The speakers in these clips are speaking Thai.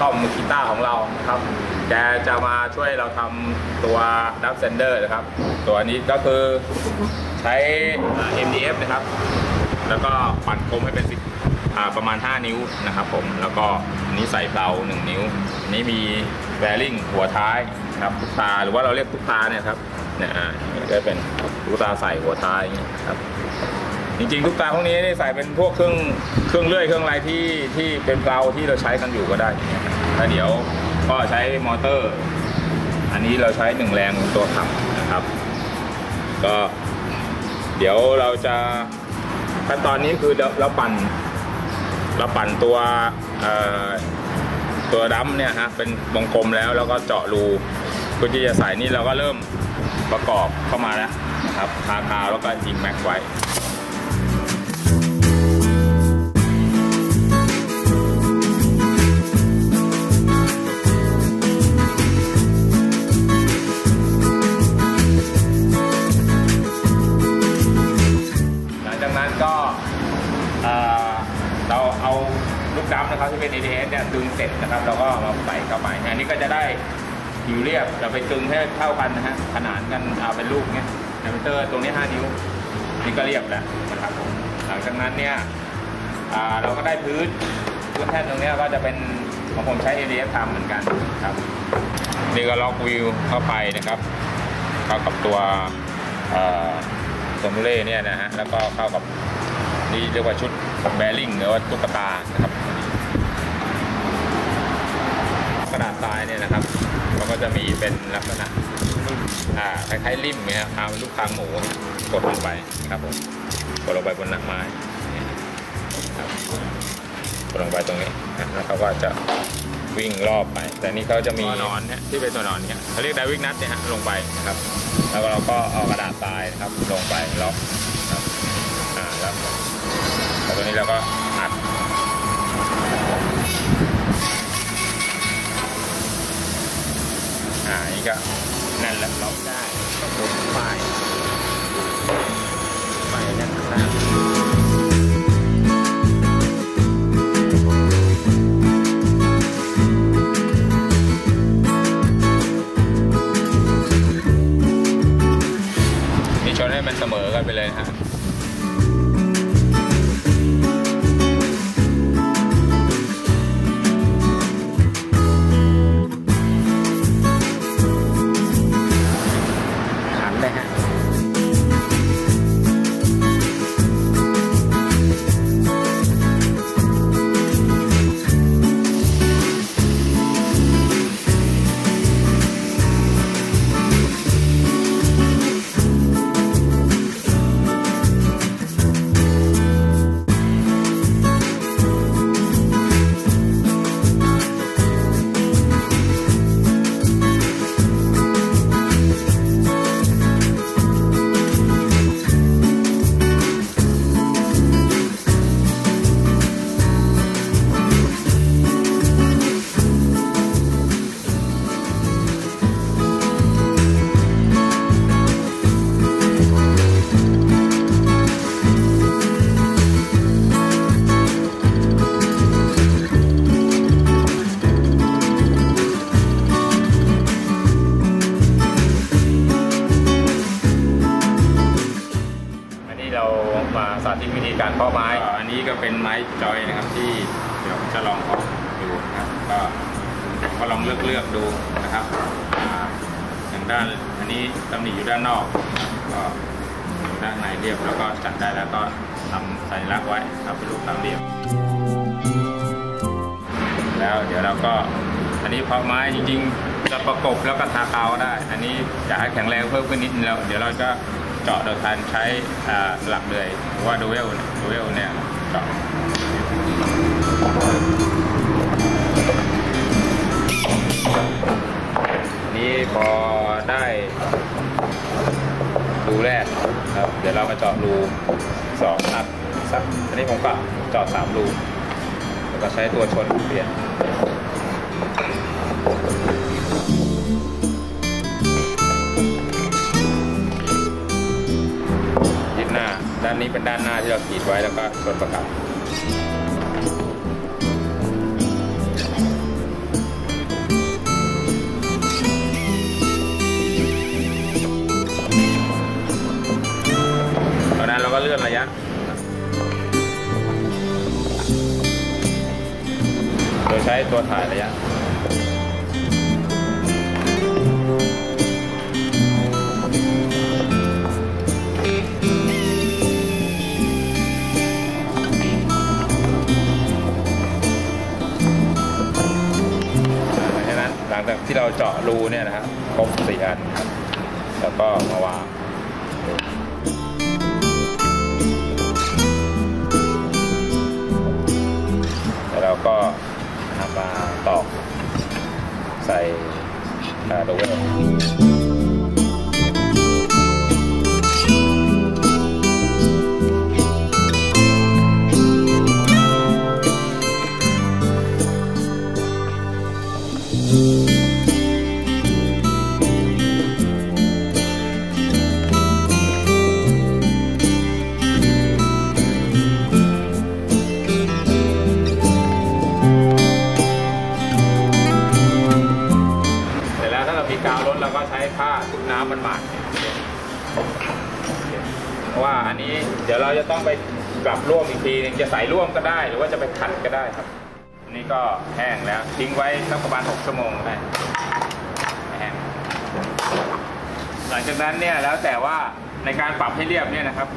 ต้อมมือกีตาร์ของเราครับ แกจะมาช่วยเราทำตัวดับเซนเดอร์นะครับ ตัวนี้ก็คือใช้ MDF นะครับ แล้วก็ปั่นคมให้เป็นสิประมาณ 5 นิ้วนะครับผม แล้วก็นี้ใส่เบา1 นิ้ว นี้มีแบริ่งหัวท้ายครับตุ๊กตาหรือว่าเราเรียกตุ๊กตาเนี่ยครับเนี่ยก็เป็นตุ๊กตาใส่หัวท้ายอย่างเงี้ยครับ จริงๆ ตุ๊กตาพวกนี้นี่ใส่เป็นพวกเครื่องเครื่องเลื่อยเครื่องอะไรที่ที่เป็นเกลาที่เราใช้กันอยู่ก็ได้แล้วเดี๋ยวก็ใช้มอเตอร์ อันนี้เราใช้หนึ่งแรงตัวขับนะครับ ก็เดี๋ยวเราจะขั้นตอนนี้คือเราปั่นเราปั่นตัวตัวดัมเนี่ยฮะเป็นวงกลมแล้วแล้วก็เจาะรูเพื่อที่จะใส่นี่เราก็เริ่มประกอบเข้ามาแล้วนะครับทาคาแล้วก็ยิงแม็กไว้ ผิวเรียบเราไปตึงให้เท่ากันนะฮะขนานกันเอาเป็นลูกเนี้ยไดมิเตอร์ตรงนี้ 5 นิ้ว นี่ก็เรียบแล้วนะครับผมหลังจากนั้นเนี่ยเราก็ได้พื้นพื้นแท่นตรงนี้ก็จะเป็นของผมใช้ ADS ทำเหมือนกันครับนี่ก็ล็อกวิวเข้าไปนะครับ เข้ากับตัวเอ่อตัวมูเล่เนี่ยนะฮะแล้วก็เข้ากับนี่เรียกว่าชุดแบริ่งหรือว่าตุ๊กตานะครับ กระดาษทรายเนี่ยนะครับมันก็จะมีเป็นลักษณะคล้ายๆริมเนี่ยครับเอาลูกคางหมูกดลงไปครับผมกดลงไปบนหนักไม้ครับกดลงไปตรงนี้นะแล้วเขาก็จะวิ่งรอบไป แต่นี่เขาจะมีนอนเนี่ยที่เป็นตัวนอนเนี่ยเขาเรียกไดวิกนัทเนี่ยฮะลงไปนะครับ แล้วเราก็เอากระดาษทรายนะครับลงไปล็อกครับอ่าแล้วแล้วตัวนี้เราก็านี่ก็นั่นแหละล็อกได้ก็กดไฟไฟนั่นข้าง นะครับก็ก็ลองเลือกเลือกดูนะครับอย่างด้านอันนี้ตำหนิอยู่ด้านนอกก็ด้านในเรียบแล้วก็จัดได้แล้วก็ทำสัญลักษณ์ไว้ครับเป็นรูปสามเหลี่ยมแล้วเดี๋ยวเราก็อันนี้เพาะไม้จริงๆจะประกบแล้วก็ทาคาวได้ อันนี้จะให้แข็งแรงเพิ่มขึ้นนิดแล้วเดี๋ยวเราจะเจาะโดยการใช้หลักเลยหรือว่าดูเวลดูเวลเนี่ยเจาะะรูสองอัดสักอันนี้ผมก็เจาะสามรูแล้วก็ใช้ตัวชนเปลี่ยนด้านหน้า ด้านนี้เป็นด้านหน้าที่เราขีดไว้แล้วก็ชนประกับ เราก็เลื่อนระยะโดยใช้ตัวถ่ายระยะเพราะฉะนั้นหลังจากที่เราเจาะรูเนี่ยนะครับครบสี่อันแล้วก็มาวาง แล้วก็มาตอกใส่โดเวล กลับร่วมอีกทีหนึงจะใส่ร่วมก็ได้ หรือว่าจะไปขัดก็ได้ครับอันนี้ก็แห้งแล้วทิ้งไว้สักประมาณ 6 ชั่วโมงได้แห้งหลังจากนั้นเนี่ยแล้วแต่ว่าในการปรับให้เรียบเนี่ยนะครับ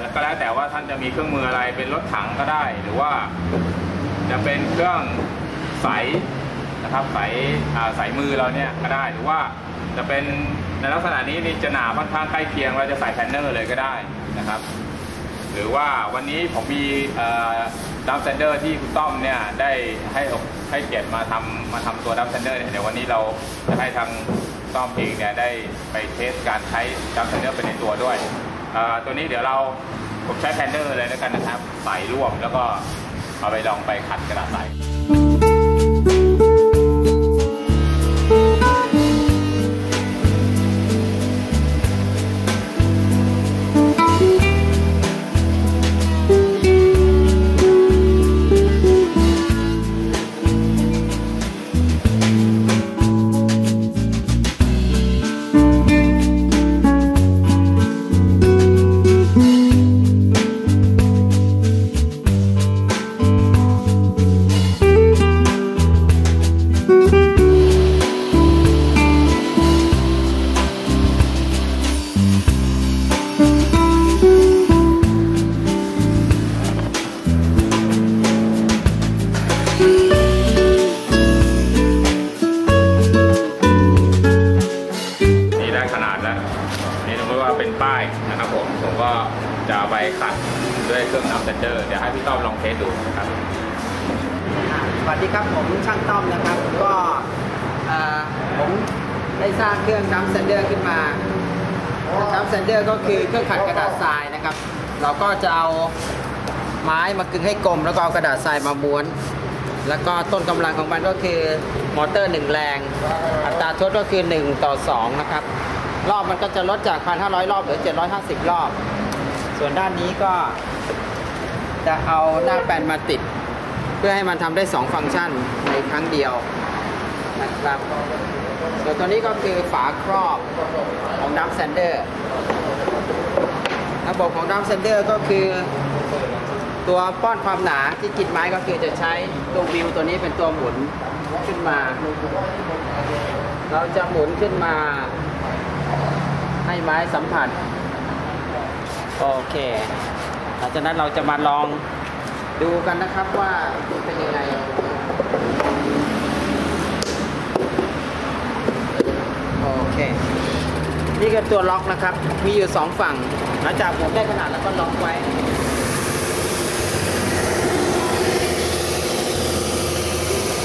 แล้วก็แล้วแต่ว่าท่านจะมีเครื่องมืออะไรเป็นรถถังก็ได้ หรือว่าจะเป็นเครื่องใสนะครับใสอ่าใสมือเราเนี่ยก็ได้หรือว่าจะเป็นในลักษณะนี้นี่จะหนาค่อนข้างใกล้เคียงเราจะใส่แพนเนอร์เลยก็ได้นะครับ หรือว่าวันนี้ผมมีดัมเซนเดอร์ที่คุณต้อมเนี่ยได้ให้ให้เกียรติมาทำมาทำตัวดัมเซนเดอร์เนี่ยเดี๋ยววันนี้เราจะให้ทางต้อมเองเนี่ยได้ไปเทสการใช้ดัมเซนเดอร์เป็นในตัวด้วย ตัวนี้เดี๋ยวเราผมใช้แพนเนอร์เลยแล้วกันนะครับ ใส่ร่วมแล้วก็เอาไปลองไปขัดกระดาษใส ขัดด้วยเครื่องนับเซนเดอร์เดี๋ยวให้พี่ต้อมลองเทสดูนะครับสวัสดีครับผมช่างต้อมนะครับ ก็ผมได้สร้างเครื่องดัมเซนเดอร์ขึ้นมาดัมเซนเดอร์ก็คือเครื่องขัดกระดาษทรายนะครับ เราก็จะเอาไม้มากึงให้กลม แล้วก็เอากระดาษทรายมาม้วน แล้วก็ต้นกำลังของมันก็คือมอเตอร์ 1 แรง อัตราทดก็คือ 1 ต่อ 2 นะครับ รอบมันก็จะลดจาก 1,500 รอบเหลือ 750 รอบ ส่วนด้านนี้ก็จะเอาหน้าแปลนมาติด เพื่อให้มันทำได้ 2 ฟังก์ชันในครั้งเดียวนะครับส่วนตัวนี้ก็คือฝาครอบของดัมเซนเดอร์ระบบของดัมเซนเดอร์ก็คือ ตัวป้อนความหนาที่กินไม้ก็คือจะใช้ตัววิวตัวนี้เป็นตัวหมุนขึ้นมา เราจะหมุนขึ้นมาให้ไม้สัมผัส โอเค หลังจากนั้นเราจะมาลองดูกันนะครับว่าเป็นยังไงโอเค นี่ก็ตัวล็อกนะครับ มีอยู่สองฝั่ง หลังจากผมได้ขนาดแล้วก็ล็อกไว้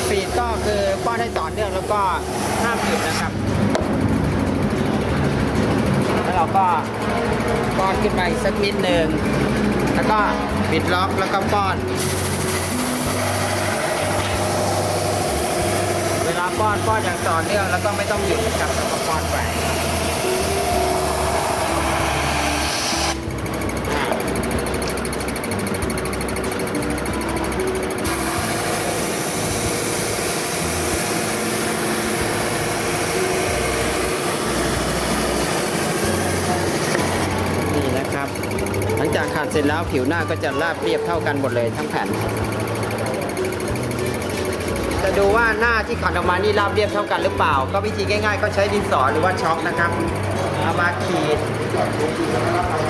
ปีดก็คือป้อนให้ต่อเนื่องแล้วก็ห้ามหยุดนะครับ เราก็ป้อนขึ้นมาอีกสักนิดหนึ่งแล้วก็ปิดล็อกแล้วก็ป้อน เวลาป้อนป้อนอย่างต่อเนื่องแล้วก็ไม่ต้องหยุดครับแล้วก็ป้อนไป เสร็จแล้วผิวหน้าก็จะราบเรียบเท่ากันหมดเลยทั้งแผ่น จะดูว่าหน้าที่ขัดออกมานี่ราบเรียบเท่ากันหรือเปล่า ก็วิธีง่าย ๆ ก็ใช้ดินสอหรือว่าช็อคนะครับเอามาขีด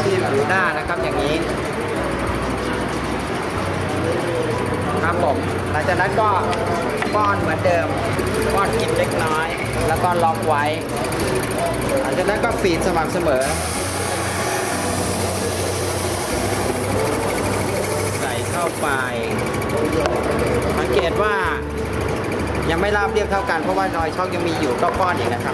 ที่ผิวหน้านะครับอย่างนี้ ครับผมหลังจากนั้นก็ป้อนเหมือนเดิมป้อนกินเล็กน้อย แล้วก็ล็อกไว้ หลังจากนั้นก็ฟีดสม่ำเสมอ ใส่เข้าไปสังเกตว่ายังไม่ราบเรียบเท่ากันเพราะว่ารอยช่องยังมีอยู่ก็ป้อนอีกนะครับ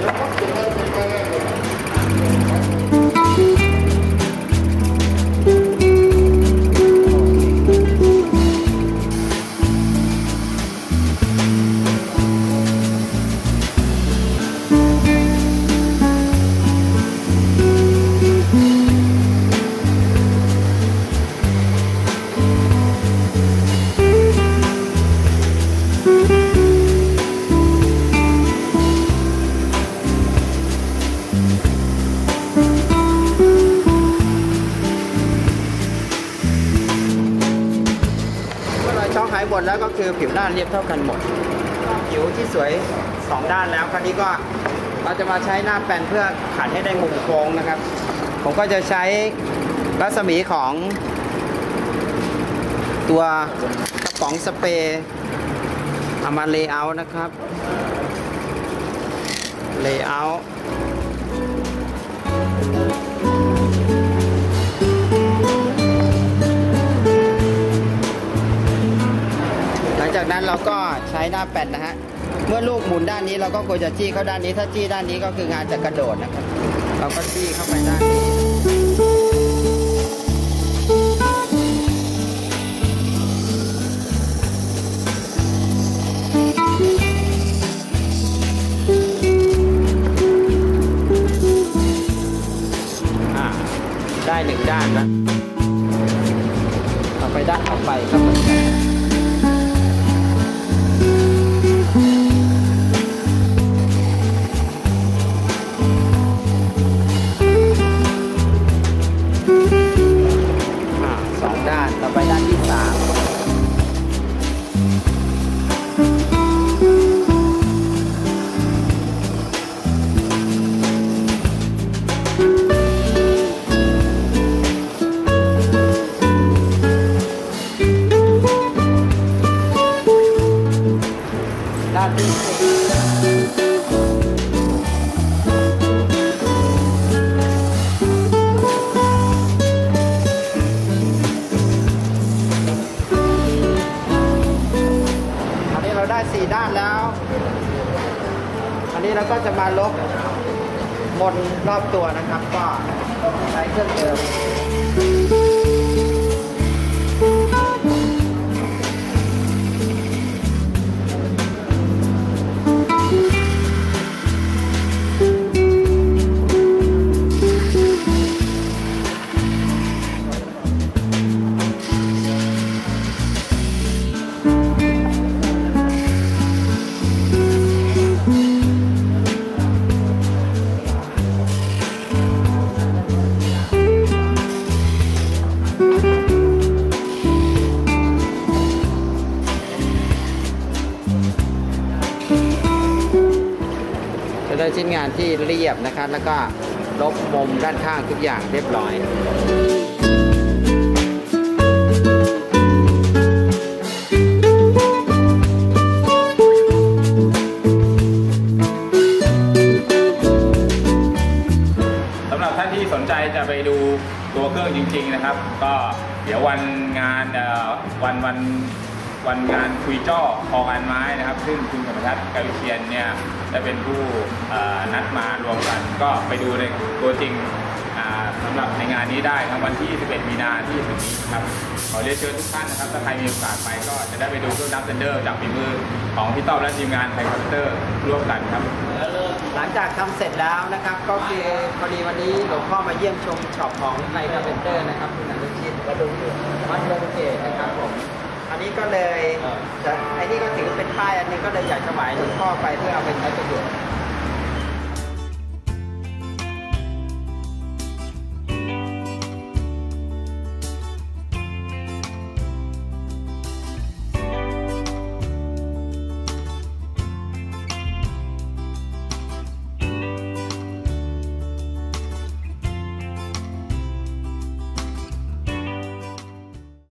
ช็อกหายหมดแล้วก็คือผิวหน้าเรียบเท่ากันหมด ผิวที่สวยสองด้านแล้วคราวนี้ก็เราจะมาใช้หน้าแปนเพื่อขัดให้ได้มุมโค้งนะครับ ผมก็จะใช้รัศมีของ ตัวกระป๋องสเปรย์เอามาเลเยอร์นะครับเลเยอร์ จากนั้นเราก็ใช้หน้าแปนนะฮะ เมื่อลูกหมุนด้านนี้เราก็ควรจะจี้เข้าด้านนี้ ถ้าจี้ด้านนี้ก็คืองานจะกระโดดนะครับ เราก็จี้เข้าไปด้านนี้ได้หนึ่งด้านแล้วต่อไปด้านต่อไปครับ อันนี้เราได้สี่ด้านแล้ว อันนี้เราก็จะมาลบมนรอบตัวนะครับ ก็ใช้เครื่องเดิม ชิ้นงานที่เรียบนะครับแล้วก็ลบมุมด้านข้างทุกอย่างเรียบร้อยสำหรับท่านที่สนใจจะไปดูตัวเครื่องจริง ๆ นะครับ ก็เดี๋ยววันงานวันวัน วันงานคุยจ้อคองานไม้นะครับ ซึ่งคุณธรรมทัศน์กาวิเชียนเนี่ยจะเป็นผู้เอ่อนัดมารวมกัน ก็ไปดูในตัวจริงอ่าสำหรับในงานนี้ได้ทั้งวันที่11มีนาที่ถึงนี้ครับ ขอเรียนเชิญทุกท่านนะครับ ถ้าใครมีโอกาสไปก็จะได้ไปดูเครื่องนับเซนเดอร์จากฝีมือของพี่ต้อมและทีมงานไทยคอมพิวเตอร์ร่วมกันครับ หลังจากทำเสร็จแล้วนะครับ ก็คือพอดีวันนี้หลวงพ่อมาเยี่ยมชมช็อปของไทยคาร์เพนเตอร์นะครับคุณอนุชิตวัดดงเกตวัดดงเ้ก็เลยไอ้นี่ก็ถือเป็นป้ายอันนี้ก็เลยอยากถวายหลวงพ่อไปเพื่อเอาไปใช้ประโยชน์